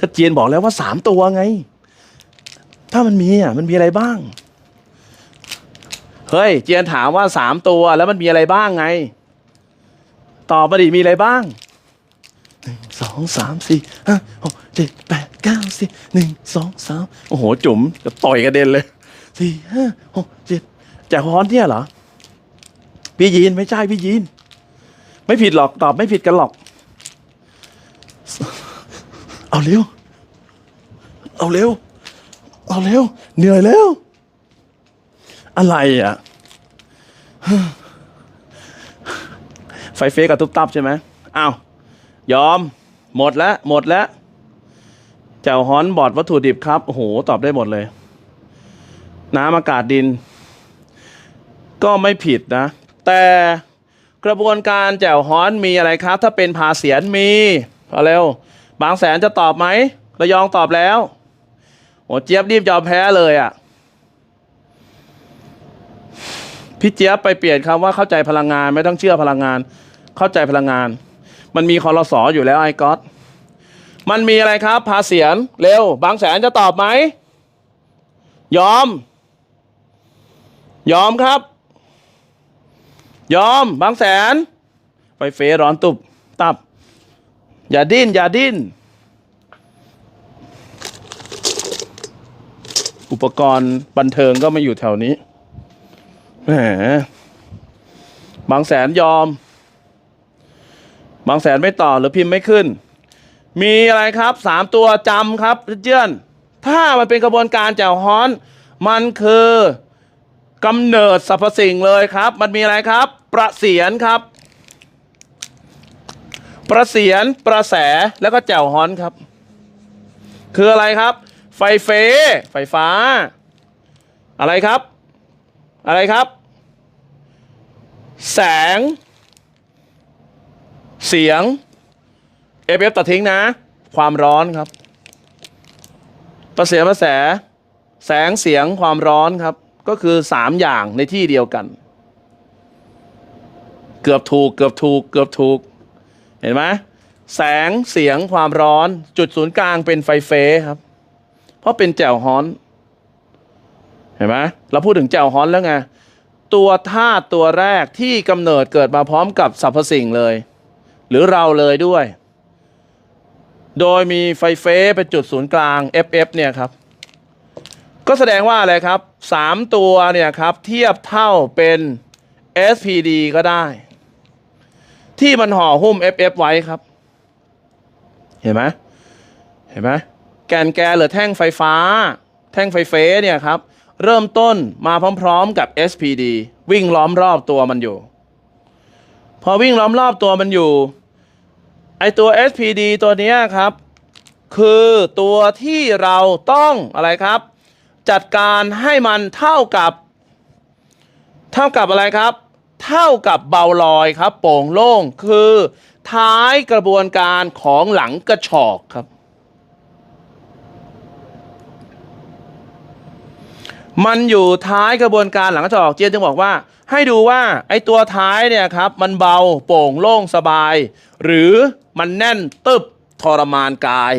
ก็เจียนบอกแล้วว่าสามตัวไง ถ้ามันมีอะมันมีอะไรบ้าง เฮ้ย เจียนถามว่าสามตัวแล้วมันมีอะไรบ้างไง ตอบมาดิมีอะไรบ้างหนึ่งสองสามสี่ห้าหกเจ็ดแปดเก้าสิบหนึ่งสองสามโอ้โห จุ๋มจะต่อยกระเด็นเลยสี่ห้าหกเจ็ดแจกฮอนเนี่ยเหรอ พี่ยีนไม่ใช่พี่ยีน ไม่ผิดหรอกตอบไม่ผิดกันหรอก เอาเร็ว เอาเร็ว เอาเร็ว เหนื่อยแล้ว อะไรอะ ไฟเฟกับตุ๊บตับใช่ไหมอ้าวยอม หมดแล้ว หมดแล้วเจ้าฮอนบอดวัตถุดิบครับ โอ้โห ตอบได้หมดเลย น้ำอากาศดิน ก็ไม่ผิดนะ แต่กระบวนการแจ่วฮ้อนมีอะไรครับ ถ้าเป็นผาเสียนมีเอาเร็ว บางแสนจะตอบไหมระยองตอบแล้วโอ้เจี๊ยบรีบยอมแพ้เลยอะ่ะ พี่เจี๊ยบไปเปลี่ยนคำว่าเข้าใจพลังงาน ไม่ต้องเชื่อพลังงาน เข้าใจพลังงาน มันมีคอรสออยู่แล้วไอ้ก๊อตมันมีอะไรครับผาเสียนเร็ว บางแสนจะตอบไหม ยอม ยอมครับ ยอม บางแสนไฟเฟร้อนตุบ ตับ อย่าดิ้น อย่าดิ้น ปกรณ์บันเทิงก็ม่อยู่แถวนี้แหมบางแสนยอม บางแสนไม่ต่อหรือพิมพ์ไม่ขึ้น มีอะไรครับสามตัวจำครับเจื้อนถ้ามันเป็นกระบวนการแจ่วฮ้อน มันคือกำเนิดสรรพสิ่งเลยครับ มันมีอะไรครับ ประเสียนครับ ประเสียนประแสแล้วก็แจ่วฮ้อนครับ คืออะไรครับ ไฟเฟไฟฟ้า อะไรครับ อะไรครับ แสง เสียงเอฟเอฟตัดทิ้งนะ ความร้อนครับ ประเสียประแส แสงเสียงความร้อนครับ ก็คือสามอย่างในที่เดียวกัน เกือบถูก เกือบถูก เกือบถูก เห็นไหมแสงเสียงความร้อน จุดศูนย์กลางเป็นไฟเฟครับ เพราะเป็นแจ่วฮ้อน เห็นไหมเราพูดถึงแจ่วฮ้อนแล้วไง ตัวธาตุตัวแรกที่กำเนิดเกิดมาพร้อมกับสรรพสิ่งเลย หรือเราเลยด้วย โดยมีไฟเฟเป็นจุดศูนย์กลาง FF เนี่ยครับ ก็แสดงว่าอะไรครับสามตัวเนี่ยครับ เทียบเท่าเป็น SPD ก็ได้ ที่มันห่อหุ้ม FF ไว้ครับ เห็นไหมเห็นไหม แกนแกนหรือแท่งไฟฟ้า แท่งไฟเฟเนี่ยครับ เริ่มต้นมาพร้อมๆกับ SPD วิ่งล้อมรอบตัวมันอยู่ พอวิ่งล้อมรอบตัวมันอยู่ไอตัว SPD ตัวนี้ครับ คือตัวที่เราต้องอะไรครับ จัดการให้มันเท่ากับ เท่ากับอะไรครับ เท่ากับเบาลอยครับ โป่งโล่งคือท้ายกระบวนการของหลังกระชอกครับ มันอยู่ท้ายกระบวนการหลังกระชอกเจียนจึงบอกว่า ให้ดูว่าไอ้ตัวท้ายเนี่ยครับมันเบาโป่งโล่งสบาย หรือมันแน่นตึบทรมานกาย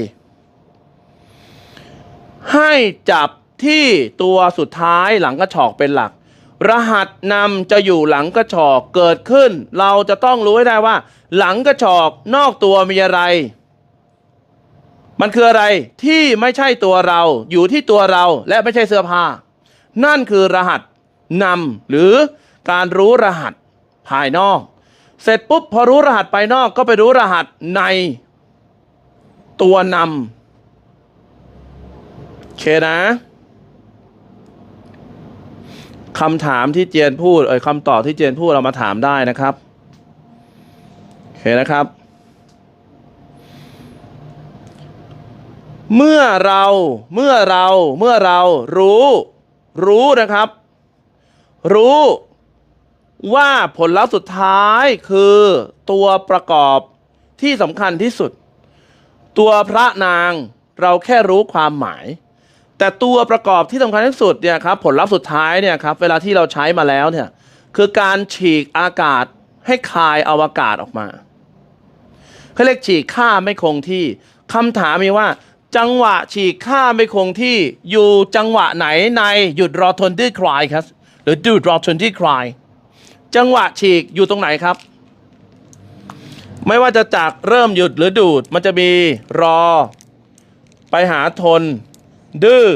ให้จับที่ตัวสุดท้ายหลังกระชอกเป็นหลัก รหัสนำจะอยู่หลังกระชอกเกิดขึ้น เราจะต้องรู้ให้ได้ว่า หลังกระชอกนอกตัวมีอะไร มันคืออะไรที่ไม่ใช่ตัวเราอยู่ที่ตัวเราและไม่ใช่เสื้อผ้า นั่นคือรหัสนำหรือการรู้รหัสภายนอก เสร็จปุ๊บพอรู้รหัสภายนอกก็ไปรู้รหัสในตัวนำโอเคนะคำถามที่เจียนพูดเอ่ยคำตอบที่เจียนพูดเรามาถามได้นะครับโอเคนะครับ เมื่อเราเมื่อเราเมื่อเรารู้ รู้นะครับ รู้ว่าผลลัพธ์สุดท้ายคือตัวประกอบที่สำคัญที่สุด ตัวพระนางเราแค่รู้ความหมาย แต่ตัวประกอบที่สำคัญที่สุดเนี่ยครับผลลัพธ์สุดท้ายเนี่ยครับเวลาที่เราใช้มาแล้วเนี่ยคือการฉีกอากาศให้คายอวกาศออกมาเขาเรียกฉีกค่าไม่คงที่คำถามมีว่า จังหวะฉีกค่าไม่คงที่อยู่จังหวะไหนในหยุดรอทนที่คลายครับ หรือดูดรอทนที่คลาย จังหวะฉีกอยู่ตรงไหนครับ ไม่ว่าจะจากเริ่มหยุดหรือดูดมันจะมีรอ ไปหาทน ดื้อ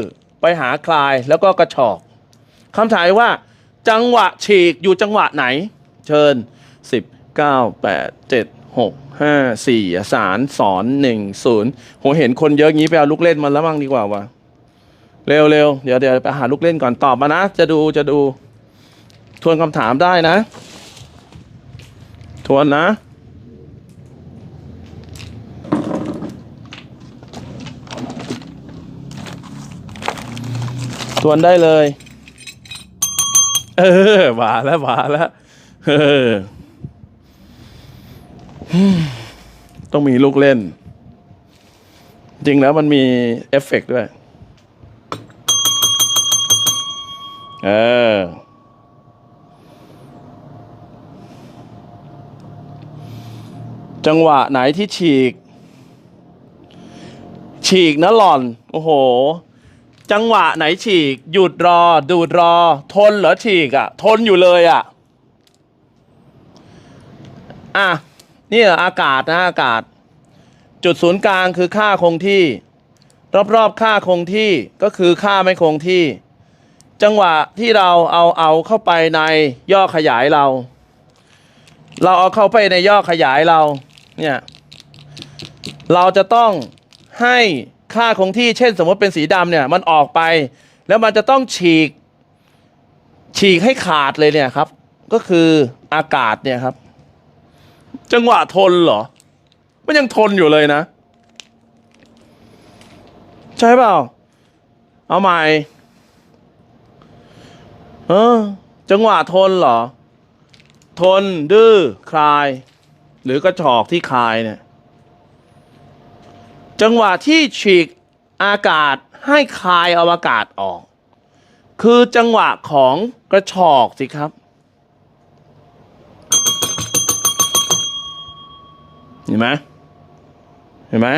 ไปหาคลายแล้วก็กระชอกคำถามว่า จังหวะฉีกอยู่จังหวะไหน เชิญ 10 9 8 7 6 5 4สารสอน1 0ผมเห็นคนเยอะงี้ไปเอาลูกเล่นมาแล้วมั่งดีกว่าวะเร็วเร็วเดี๋ยวเดี๋ยวไปหาลูกเล่นก่อนตอบมานะ จะดูจะดู ทวนคำถามได้นะ ทวนนะทวนได้เลย เออหวาแล้วหวาแล้วเออ ต้องมีลูกเล่น จริงแล้วมันมีเอฟเฟกต์ด้วย เออ จังหวะไหนที่ฉีก ฉีกนะหล่อน โอ้โห จังหวะไหนฉีก หยุดรอ ดูดรอ ทนเหรอฉีกอะ่ะ ทนอยู่เลยอะ่ะ อะ นี่ออากาศนะอากาศ จุดศูนย์กลางคือค่าคงที่ รอบๆค่าคงที่ก็คือค่าไม่คงที่ จังหวะที่เราเอาเอาเข้าไปในย่อขยายเรา เราเอาเข้าไปในย่อขยายเราเนี่ยเราจะต้องให้ค่าคงที่เช่น สมมติเป็นสีดำเนี่ยมันออกไป แล้วมันจะต้องฉีกฉีกให้ขาดเลยเนี่ยครับ ก็คืออากาศเนี่ยครับ จังหวะทนเหรอ มันยังทนอยู่เลยนะ ใช่เปล่า เอาใหม่ เออ จังหวะทนเหรอ ทนดื้อคลาย หรือกระชอกที่คลายเนี่ย จังหวะที่ฉีกอากาศให้คลายเอาอากาศออก คือจังหวะของกระชอกสิครับ ห็นไหมเห็นไหม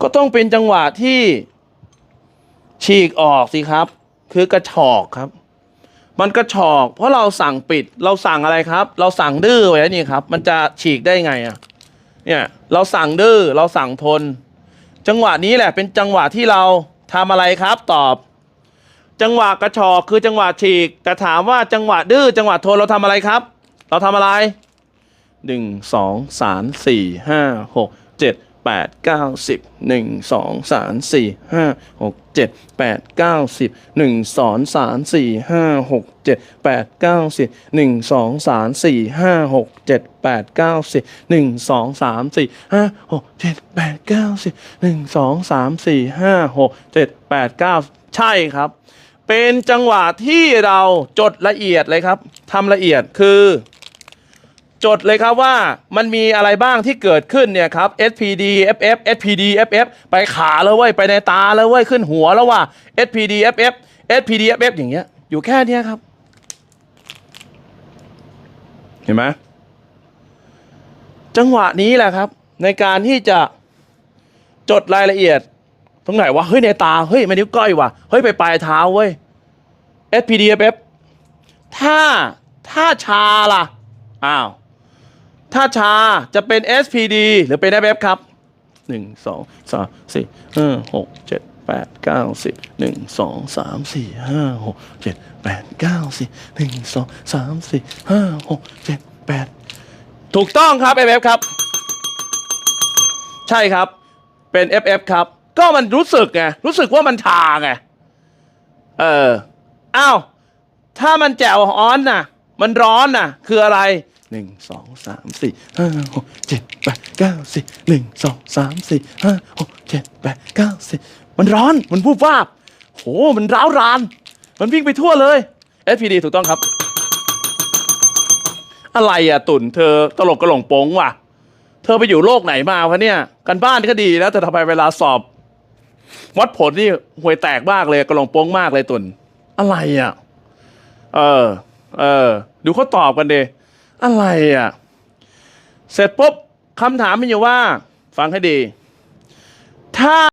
ก็ต้องเป็นจังหวะที่ฉีกออกสิครับ คือกระชอกครับ มันกระชอก เพราะเราสั่งปิดเราสั่งอะไรครับ เราสั่งดื้อไว้นี่ครับ มันจะฉีกได้ไงอะเนี่ยเราสั่งดื้อเราสั่งทน จังหวะนี้แหละเป็นจังหวะที่เราทำอะไรครับตอบ จังหวะกระชอกคือจังหวะฉีก แต่ถามว่าจังหวะดื้อจังหวะทนเราทำอะไรครับ เราทำอะไร หนึ่งสองสามสี่ห้าหกเจ็ดแปดเก้าสิบหนึ่งสองสามสี่ห้าหกเจ็ดแปดเก้าสิบหนึ่งสองสามสี่ห้าหกเจ็ดแปดเก้าสิบหนึ่งสองสามสี่ห้าหกเจ็ดแปดเก้าสิบหนึ่งสองสามสี่ห้าหกเจ็ดแปดเก้าสิบหนึ่งสองสามสี่ห้าหกเจ็ดแปดเก้าใช่ครับ เป็นจังหวะที่เราจดละเอียดเลยครับทำละเอียดคือ จดเลยครับว่ามันมีอะไรบ้างที่เกิดขึ้นเนี่ยครับ SPD FF SPD FF ไปขาแล้วเว้ยไปในตาแล้วเว้ยขึ้นหัวแล้วว่า SPD FF SPD FF อย่างเงี้ย อยู่แค่เนี้ยครับ เห็นไหมจังหวะนี้แหละครับ ในการที่จะจดรายละเอียด ตรงไหนวะเฮ้ยในตาเฮ้ยมันนิ้วก้อยว่ะเฮ้ยไปปลายเท้าเว้ย SPD FF ถ้าถ้าชาล่ะ อ้าว ถ้าชาจะเป็น SPD หรือเป็น FF ครับหนึ่งสองสามสี่ห้าหกเจ็ดแปดเก้าสิบหนึ่งสองสามสี่ห้าหกเจ็ดแปดเก้าสิบหนึ่งสองสามสี่ห้าหกเจ็ดแปดถูกต้องครับ FF ครับ ใช่ครับเป็น FF ครับ ก็มันรู้สึกไง รู้สึกว่ามันชาไง เออ อ้าว ถ้ามันแจ่วฮ้อนน่ะ มันร้อนน่ะ คืออะไร หนึ่งสองสามสี่ห้าหกเจ็ดแปดเก้าสิบหนึ่งสองสามสี่ห้าหกเจ็ดแปดเก้าสิบมันร้อนมันวูบวาบโหมันร้าวราน มันวิ่งไปทั่วเลย SPD ถูกต้องครับ อะไรอะตุ่นเธอตลกกระหลงโป้งว่ะ เธอไปอยู่โลกไหนมาวะเนี่ย กันบ้านก็ดีนะแต่ทำไมเวลาสอบ วัดผลนี่ห่วยแตกมากเลยกระหลงโป้งมากเลยตุ่นอะไรอะ เออ เออ ดูเขาตอบกันเด อะไรอะ เสร็จปุ๊บคำถามมันอยู่ว่า ฟังให้ดี ถ้า